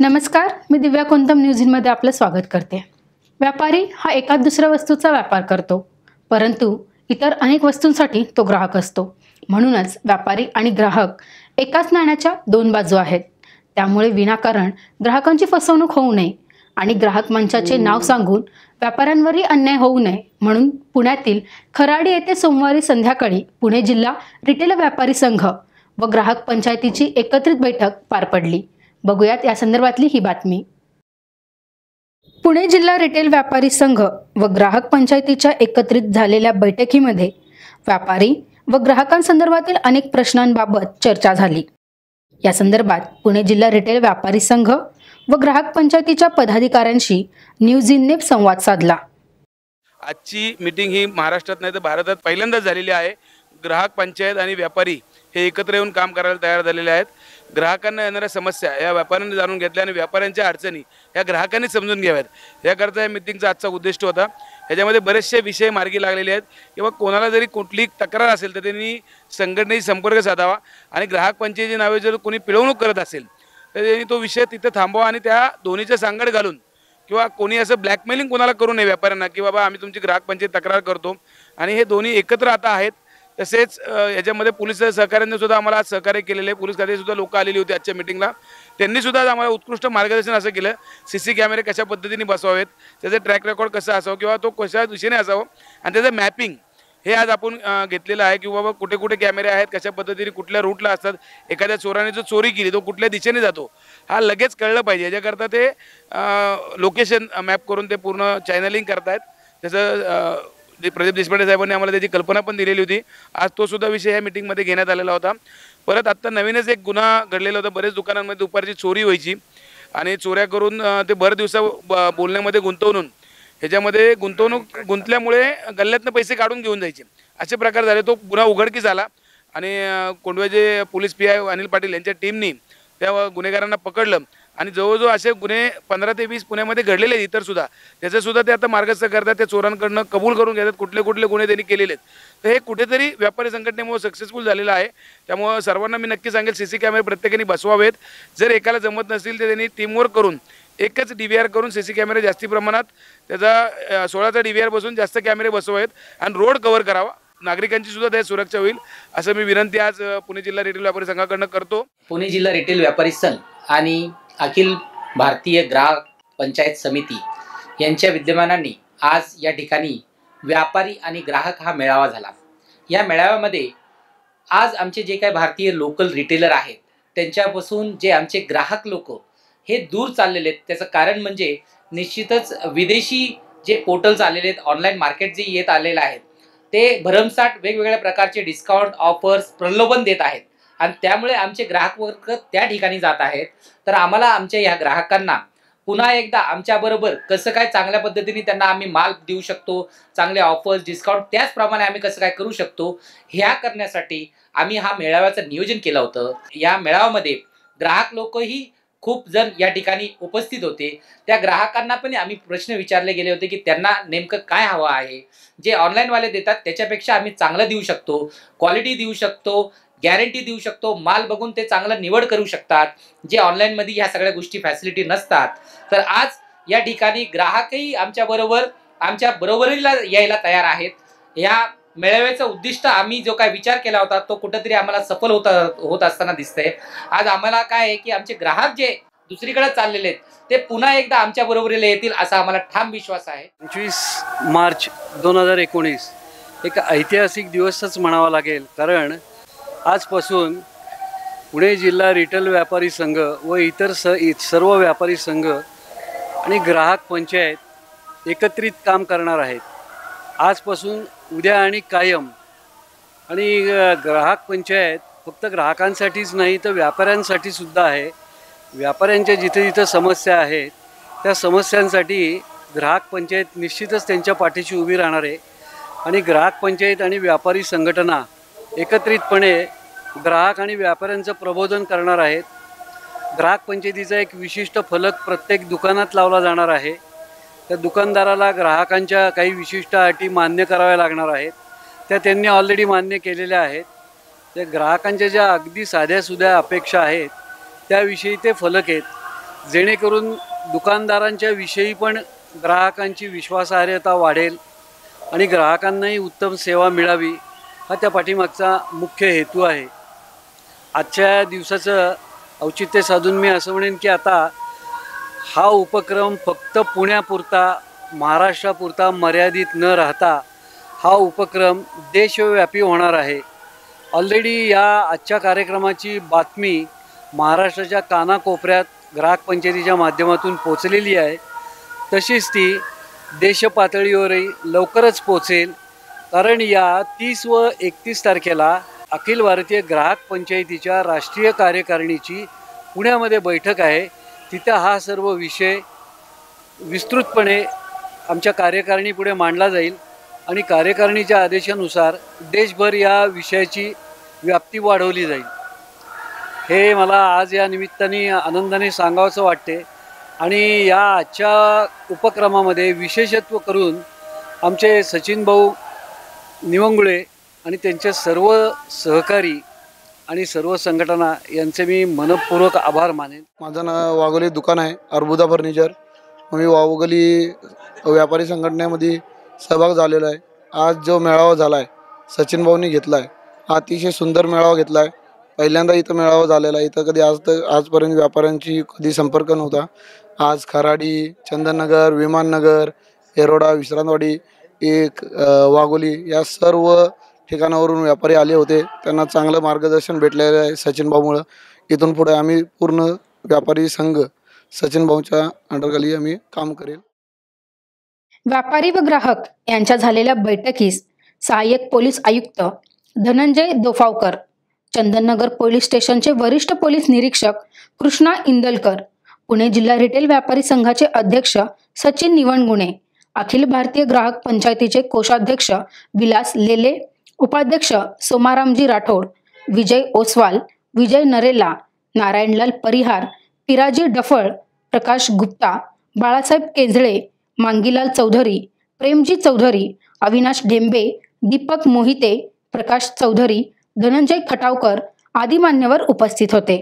नमस्कार मी दिव्या कोंतम न्यूज इनमध्ये आपलं स्वागत करते. व्यापारी हा एकाच दुसऱ्या वस्तूचा व्यापार करतो परंतु इतर अनेक वस्तूंसाठी तो ग्राहक असतो. म्हणूनच व्यापारी आणि ग्राहक एकाच नाण्याच्या दोन बाजू आहेत. त्यामुळे विनाकारण ग्राहकांची फसवणूक होऊ नये आणि ग्राहक मंचाचे नाव सांगून व्यापाऱ्यांवरही अन्याय होऊ नये म्हणून पुण्यातील खराडी येथे सोमवारी संध्याकाळी पुणे जिल्हा रिटेल व्यापारी संघ व ग्राहक पंचायतीची एकत्रित बैठक पार पडली. बघूयात या संदर्भातली ही बातमी. पुणे जिल्हा रिटेल व्यापारी संघ व ग्राहक पंचायतीच्या एकत्रित झालेल्या बैठकीमध्ये व्यापारी व ग्राहकांसंदर्भातील अनेक प्रश्नांबाबत चर्चा झाली. या संदर्भात पुणे जिल्हा रिटेल व्यापारी संघ व ग्राहक पंचायतीच्या पदाधिकाऱ्यांशी न्यूज इनने संवाद साधला. आजची मीटिंग ही महाराष्ट्रात नाही तर भारतात पहिल्यांदाच झालेली आहे. ग्राहक पंचायत आणि व्यापारी हे एकत्र येऊन काम करायला तयार झालेले आहेत. ग्राहकांना येणाऱ्या समस्या या व्यापाऱ्यांनी जाणून घेतल्या आणि व्यापाऱ्यांच्या अडचणी या ग्राहकांनी समजून घ्याव्यात. याकरता या मिटिंगचा आजचा उद्दिष्ट होता. ह्याच्यामध्ये बरेचसे विषय मार्गी लागलेले आहेत. किंवा कोणाला जरी कुठली तक्रार असेल तर त्यांनी संघटनेशी संपर्क साधावा आणि ग्राहक पंचायतीची नावे जर कोणी पिळवणूक करत असेल तर त्यांनी तो विषय तिथं थांबवा आणि त्या दोन्हीच्या सांगड घालून किंवा कोणी असं ब्लॅकमेलिंग कोणाला करू नये व्यापाऱ्यांना की बाबा आम्ही तुमची ग्राहक पंचायत तक्रार करतो आणि हे दोन्ही एकत्र आता आहेत. तसेच याच्यामध्ये पोलीस सहकार्याने सुद्धा आम्हाला आज सहकार्य केलेले. पोलीस सुद्धा लोक आलेली होती आजच्या मिटिंगला त्यांनी सुद्धा आम्हाला उत्कृष्ट मार्गदर्शन असं केलं. सी सी कॅमेरे कशा पद्धतीने बसवावेत त्याचं ट्रॅक रेकॉर्ड कसं असावं किंवा तो कशा दिशेने असावं आणि त्याचं मॅपिंग हे आज आपण घेतलेलं आहे की बाबा कुठे कुठे कॅमेरे आहेत कशा पद्धतीने कुठल्या रूटला असतात एखाद्या चोराने जो चोरी केली तो कुठल्या दिशेने जातो हा लगेच कळलं पाहिजे. याच्याकरता ते लोकेशन मॅप करून ते पूर्ण चॅनलिंग करतायत. त्याचं ते प्रदीप देशपांडे साहेबांनी आम्हाला त्याची कल्पना पण दिलेली होती. आज तो सुद्धा विषय या मिटिंगमध्ये घेण्यात आलेला होता. परत आत्ता नवीनच एक गुन्हा घडलेला होता. बरेच दुकानांमध्ये दुपारची चोरी व्हायची आणि चोऱ्या करून ते भर दिवसा ब- बोलण्यामध्ये गुंतवणून ह्याच्यामध्ये गुंतवणूक गुंतल्यामुळे गल्ल्यातनं पैसे काढून घेऊन जायचे. असे प्रकार झाले. तो गुन्हा उघडकीस आला आणि कोंडव्याचे police P I Anil Patil यांच्या टीमनी त्या गुन्हेगारांना पकडलं. आणि जवळजवळ असे गुन्हे पंधरा ते वीस पुण्यामध्ये घडलेले आहेत इतर सुद्धा. त्याचं सुद्धा ते आता मार्गस्थ करतात त्या चोरांकडनं कबूल करून घेतात कुठले कुठले गुन्हे त्यांनी केलेले आहेत. तर हे कुठेतरी व्यापारी संघटनेमुळे सक्सेसफुल झालेलं आहे. त्यामुळं सर्वांना मी नक्की सांगेल सी सी कॅमेरे प्रत्येकाने बसवावेत. जर एकाला जमत नसतील तर त्यांनी टीमवर्क करून एकच डी व्ही आर करून सी सी कॅमेरे जास्ती प्रमाणात त्याचा सोळाचा डी व्ही आर बसून जास्त कॅमेरे बसवावेत आणि रोड कव्हर करावा. नागरिकांची सुद्धा त्यात सुरक्षा होईल असं मी विनंती आज पुणे जिल्हा रिटेल व्यापारी संघाकडनं करतो. पुणे जिल्हा रिटेल व्यापारी संघ आणि अखिल भारतीय ग्राहक पंचायत समिती यांच्या विद्यमानांनी आज या ठिकाणी व्यापारी आणि ग्राहक हा मेळावा झाला. या मेळाव्यामध्ये आज आमचे जे काही भारतीय लोकल रिटेलर आहेत त्यांच्यापासून जे आमचे ग्राहक लोक हे दूर चाललेले आहेत त्याचं कारण म्हणजे निश्चितच विदेशी जे पोर्टल्स आलेले आहेत ऑनलाईन मार्केट जे येत आलेलं आहेत ते भरमसाठ वेगवेगळ्या प्रकारचे डिस्काउंट ऑफर्स प्रलोभन देत आहेत. आणि त्यामुळे आमचे ग्राहक वर्ग त्या ठिकाणी जात आहेत. तर आम्हाला आमच्या ह्या ग्राहकांना पुन्हा एकदा आमच्याबरोबर कसं काय चांगल्या पद्धतीने त्यांना आम्ही माल देऊ शकतो चांगले ऑफर्स डिस्काउंट त्याचप्रमाणे आम्ही कसं काय करू शकतो ह्या करण्यासाठी आम्ही हा मेळाव्याचं नियोजन केलं होतं. या मेळाव्यामध्ये ग्राहक लोकही खूप जण या ठिकाणी उपस्थित होते. त्या ग्राहकांना पण आम्ही प्रश्न विचारले गेले होते की त्यांना नेमकं काय हवं आहे? जे ऑनलाईनवाले देतात त्याच्यापेक्षा आम्ही चांगलं देऊ शकतो क्वालिटी देऊ शकतो गॅरंटी देऊ शकतो माल बघून ते चांगलं निवड करू शकतात जे ऑनलाईनमध्ये ह्या सगळ्या गोष्टी फॅसिलिटी नसतात. तर आज या ठिकाणी ग्राहकही आमच्या बरोबर आमच्या बरोबरीला यायला तयार आहेत. या मेळाव्याचं उद्दिष्ट आम्ही जो काय विचार केला होता तो कुठंतरी आम्हाला सफल होता होत असताना दिसतंय. आज आम्हाला काय आहे की आमचे ग्राहक जे दुसरीकडे चाललेले आहेत ते पुन्हा एकदा आमच्या बरोबरीला येतील असा आम्हाला ठाम विश्वास आहे. पंचवीस मार्च दोन हजार एकोणीस. एक ऐतिहासिक दिवसच म्हणावा लागेल कारण आजपासून पुणे जिल्हा रिटेल व्यापारी संघ व इतर स इ- सर्व व्यापारी संघ आणि ग्राहक पंचायत एकत्रित काम करणार आहेत. आजपासून उद्या आणि कायम आणि ग्राहक पंचायत फक्त ग्राहकांसाठीच नाही तर व्यापाऱ्यांसाठी सुद्धा आहे. व्यापाऱ्यांच्या जिथे जिथं समस्या आहेत त्या समस्यांसाठी ग्राहक पंचायत निश्चितच त्यांच्या पाठीशी उभी राहणार आहे. आणि ग्राहक पंचायत आणि व्यापारी संघटना एकत्रितपणे ग्राहक आणि व्यापाऱ्यांचं प्रबोधन करणार आहेत. ग्राहक पंचायतीचा एक विशिष्ट फलक प्रत्येक दुकानात लावला जाणार आहे. त्या दुकानदाराला ग्राहकांच्या काही विशिष्ट अटी मान्य कराव्या लागणार आहेत. त्या त्यांनी ऑलरेडी मान्य केलेल्या आहेत. त्या ग्राहकांच्या ज्या अगदी साध्यासुध्या अपेक्षा आहेत त्याविषयी ते फलक आहेत. जेणेकरून दुकानदारांच्या विषयी पण ग्राहकांची विश्वासार्हता वाढेल आणि ग्राहकांनाही उत्तम सेवा मिळावी. हा त्या पाठीमागचा मुख्य हेतू आहे. आजच्या दिवसाचं औचित्य साधून मी असं म्हणेन की आता हा उपक्रम फक्त पुण्यापुरता महाराष्ट्रापुरता मर्यादित न राहता हा उपक्रम देशव्यापी होणार आहे. ऑलरेडी या आजच्या कार्यक्रमाची बातमी महाराष्ट्राच्या कानाकोपऱ्यात ग्राहक पंचायतीच्या माध्यमातून पोचलेली आहे. तशीच ती देशपातळीवरही लवकरच पोचेल. कारण या तीस व एकतीस तारखेला अखिल भारतीय ग्राहक पंचायतीच्या राष्ट्रीय कार्यकारिणीची पुण्यामध्ये बैठक आहे. तिथं हा सर्व विषय विस्तृतपणे आमच्या कार्यकारिणीपुढे मांडला जाईल आणि कार्यकारिणीच्या आदेशानुसार देशभर या विषयाची व्याप्ती वाढवली जाईल. हे मला आज या निमित्ताने आनंदाने सांगावंसं वाटते आणि या आजच्या उपक्रमामध्ये विशेषत्व करून आमचे सचिन भाऊ निवंगुळे आणि त्यांच्या सर्व सहकारी आणि सर्व संघटना यांचे मी मनपूर्वक आभार मानेन. माझं नाव वाघोली दुकान आहे अर्बुदा फर्निचर. मी वाघोली व्यापारी संघटनेमध्ये सहभाग झालेला आहे. आज जो मेळावा झाला आहे सचिन भाऊनी घेतला आहे अतिशय सुंदर मेळावा घेतला आहे पहिल्यांदा इथं मेळावा झालेला आहे. इथं कधी आज तर आजपर्यंत व्यापाऱ्यांची कधी संपर्क नव्हता. आज खराडी चंदननगर विमाननगर एरोडा विश्रांतवाडी एक वागोली वाघोली या सर्व ठिकाणावरून व्यापारी आले होते. त्यांना चांगलं मार्गदर्शन भेटलेलं आहे सचिन भाऊमुळं इथून पुढे आम्ही पूर्ण व्यापारी संघ सचिन भाऊच्या अंडरखाली आम्ही काम करेल. व्यापारी व ग्राहक यांच्या झालेल्या बैठकीस सहाय्यक पोलीस आयुक्त धनंजय दोफावकर चंदननगर पोलीस स्टेशनचे वरिष्ठ पोलीस निरीक्षक कृष्णा इंदलकर पुणे जिल्हा रिटेल व्यापारी संघाचे अध्यक्ष सचिन निवणगुणे अखिल भारतीय ग्राहक पंचायतीचे कोषाध्यक्ष विलास लेले उपाध्यक्ष सोमारामजी राठोड विजय ओसवाल विजय नरेला नारायणलाल परिहार पिराजी डफळ प्रकाश गुप्ता बाळासाहेब केंजळे मांगीलाल चौधरी प्रेमजी चौधरी अविनाश ढेंबे दीपक मोहिते प्रकाश चौधरी धनंजय खटावकर आदी मान्यवर उपस्थित होते.